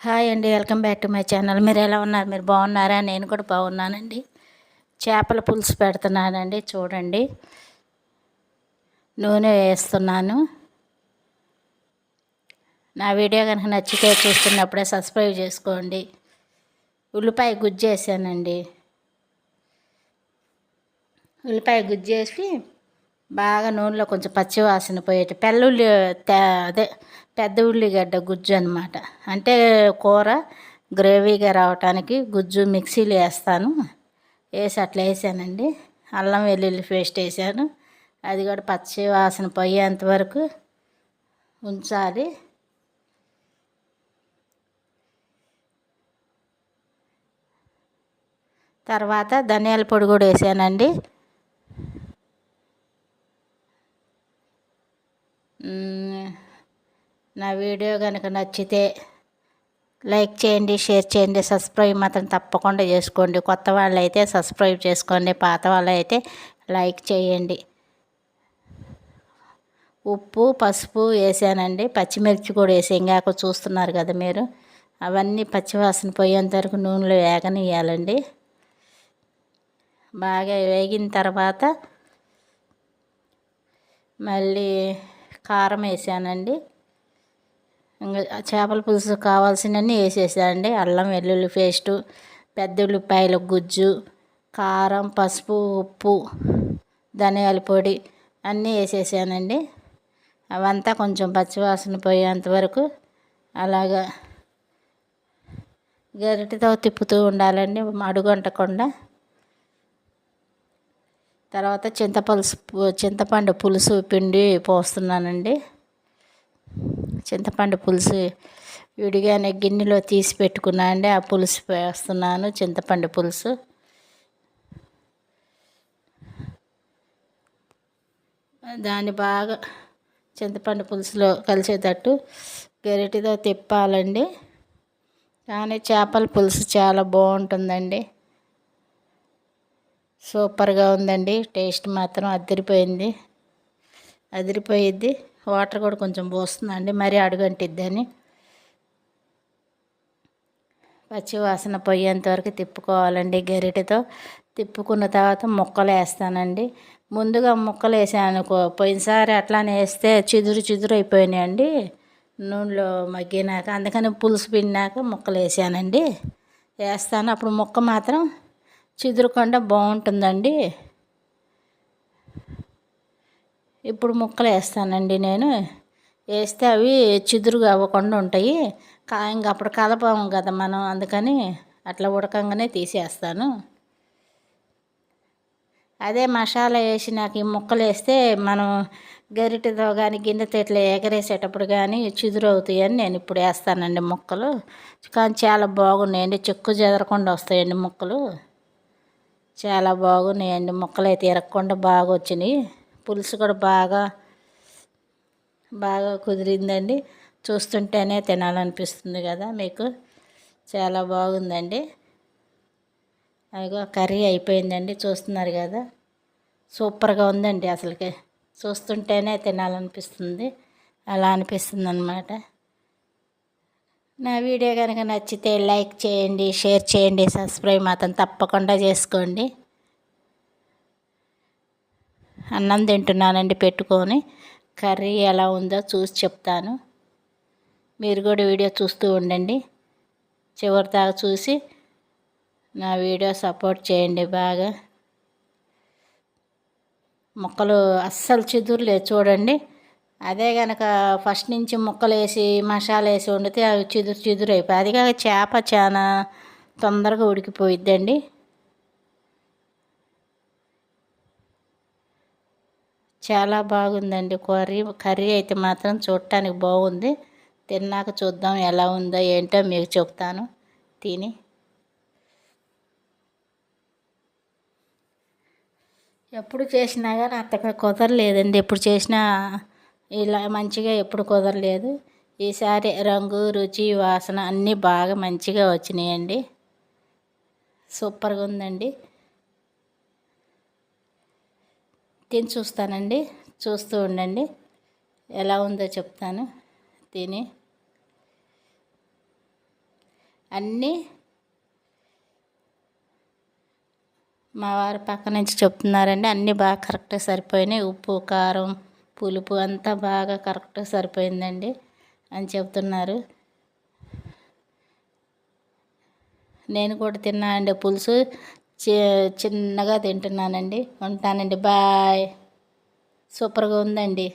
Hi అండి welcome back to my channel. మీరు ఎలా ఉన్నారు? మీరు బాగున్నారా? నేను కూడా బాగున్నానండి. చేపల పులుసు పెడుతున్నానండి చూడండి. నూనె వేస్తున్నాను. నా వీడియో కనుక నచ్చితే చూస్తున్నప్పుడే సబ్స్క్రైబ్ చేసుకోండి. ఉల్లిపాయ గుజ్జేసానండి ఉల్లిపాయ గుజ్జేసి బాగా నూనెలో కొంచెం పచ్చి వాసన పోయేటి పెళ్ళుల్లి అదే పెద్ద ఉల్లిగడ్డ గుజ్జు అనమాట అంటే కూర గ్రేవీగా రావటానికి గుజ్జు మిక్సీలో వేస్తాను. వేసి అట్లా వేసానండి. అల్లం వెల్లుల్లి పేస్ట్ వేసాను. అది కూడా పచ్చి వాసన పోయేంత వరకు ఉంచాలి. తర్వాత ధనియాల పొడి కూడా వేసానండి. నా వీడియో కనుక నచ్చితే లైక్ చేయండి షేర్ చేయండి సబ్స్క్రైబ్ మాత్రం తప్పకుండా చేసుకోండి. కొత్త వాళ్ళు అయితే సబ్స్క్రైబ్ చేసుకోండి పాత వాళ్ళు అయితే లైక్ చేయండి. ఉప్పు పసుపు వేసానండి. పచ్చిమిర్చి కూడా వేసి ఇంకాక చూస్తున్నారు కదా మీరు. అవన్నీ పచ్చివాసన పోయేంత వరకు నూనెలో వేగనియాలండి బాగా వేగిన తర్వాత మళ్ళీ కారం వేసానండి. ఇంకా చేపల పులుసు కావాల్సినవన్నీ వేసేసానండి. అల్లం వెల్లుల్లి పేస్టు పెద్ద ఉల్లిపాయల గుజ్జు కారం పసుపు ఉప్పు ధనియాల పొడి అన్నీ వేసేసానండి. అవంతా కొంచెం పచ్చివాసన పోయేంత వరకు అలాగా గరిటతో తిప్పుతూ ఉండాలండి అడుగంటకుండా. తర్వాత చింతపలుసు చింతపండు పులుసు పిండి పోస్తున్నానండి. చింతపండు పులుసు విడిగానే గిన్నెలో తీసి పెట్టుకున్నా అండి. ఆ పులుసు వేస్తున్నాను చింతపండు పులుసు. దాన్ని బాగా చింతపండు పులుసులో కలిసేటట్టు గరిటితో తిప్పాలండి. కానీ చేపల పులుసు చాలా బాగుంటుందండి. సూపర్గా ఉందండి. టేస్ట్ మాత్రం అదిరిపోయింది. అదిరిపోయిద్ది. వాటర్ కూడా కొంచెం పోస్తుందండి. మరీ అడుగంటిద్దని. పచ్చి వాసన పోయేంత వరకు తిప్పుకోవాలండి గరిటెతో. తిప్పుకున్న తర్వాత ముక్కలు వేస్తానండి. ముందుగా ముక్కలు వేసాను పోయినసారి అట్లానే వేస్తే చిదురు చిదురు అయిపోయినాయండి. నూనెలో మగ్గినాక అందుకని పులుసు పిన్నాక ముక్కలు వేసానండి. వేస్తాను. అప్పుడు ముక్క మాత్రం చిదురుకొండ బాగుంటుందండి. ఇప్పుడు ముక్కలు వేస్తానండి నేను. వేస్తే అవి చిదురుగా అవ్వకుండా ఉంటాయి. ఇంకా అప్పుడు కలపము కదా మనం అందుకని అట్లా ఉడకంగానే తీసేస్తాను. అదే మసాలా వేసి నాకు ఈ ముక్కలు వేస్తే మనం గరిటెతో కానీ గిన్నెతో ఇట్లా ఎగరేసేటప్పుడు కానీ చిదురు అవుతాయని నేను ఇప్పుడు వేస్తానండి ముక్కలు. కానీ చాలా బాగున్నాయండి. చెక్కు చెదరకుండా వస్తాయండి ముక్కలు. చాలా బాగున్నాయండి. ముక్కలు అయితే ఎరగకుండా బాగా వచ్చినాయి. పులుసు కూడా బాగా బాగా కుదిరిందండి. చూస్తుంటేనే తినాలనిపిస్తుంది కదా మీకు. చాలా బాగుందండి. అదిగో కర్రీ అయిపోయిందండి. చూస్తున్నారు కదా. సూపర్గా ఉందండి అసలుకి. చూస్తుంటేనే తినాలనిపిస్తుంది. అలా అనిపిస్తుంది అనమాట నా వీడియో కనుక నచ్చితే లైక్ చేయండి షేర్ చేయండి సబ్స్క్రైబ్ మాత్రం తప్పకుండా చేసుకోండి. అన్నం తింటున్నానండి పెట్టుకొని. కర్రీ ఎలా ఉందో చూసి చెప్తాను. మీరు కూడా వీడియో చూస్తూ ఉండండి. చివరి దాకా చూసి నా వీడియో సపోర్ట్ చేయండి బాగా. మొక్కలు అస్సలు చిదురులేదు చూడండి. అదే కనుక ఫస్ట్ నుంచి ముక్కలు వేసి మసాలా వేసి వండితే అవి చిదురు చిదురు అయిపోయి అది కాక చేప చాలా తొందరగా ఉడికిపోయిద్దండి. చాలా బాగుందండి కర్రీ. కర్రీ అయితే మాత్రం చూడటానికి బాగుంది. తిన్నాక చూద్దాం ఎలా ఉందో ఏంటో మీకు చెప్తాను. తిని. ఎప్పుడు చేసినా కానీ అంతగా కుదరలేదండి. ఎప్పుడు చేసినా ఇలా మంచిగా ఎప్పుడు కుదరలేదు. ఈసారి రంగు రుచి వాసన అన్నీ బాగా మంచిగా వచ్చినాయండి. సూపర్గా ఉందండి. తిని చూస్తానండి. చూస్తూ ఉండండి. ఎలా ఉందో చెప్తాను. తిని. అన్నీ మా వారు పక్క నుంచి చెప్తున్నారండి. అన్నీ బాగా కరెక్ట్గా సరిపోయినాయి. ఉప్పు కారం పులుపు అంతా బాగా కరెక్ట్గా సరిపోయిందండి అని చెప్తున్నారు. నేను కూడా తిన్నానండి పులుసు. చి చిన్నగా తింటున్నానండి. ఉంటానండి. బాయ్. సూపర్గా ఉందండి.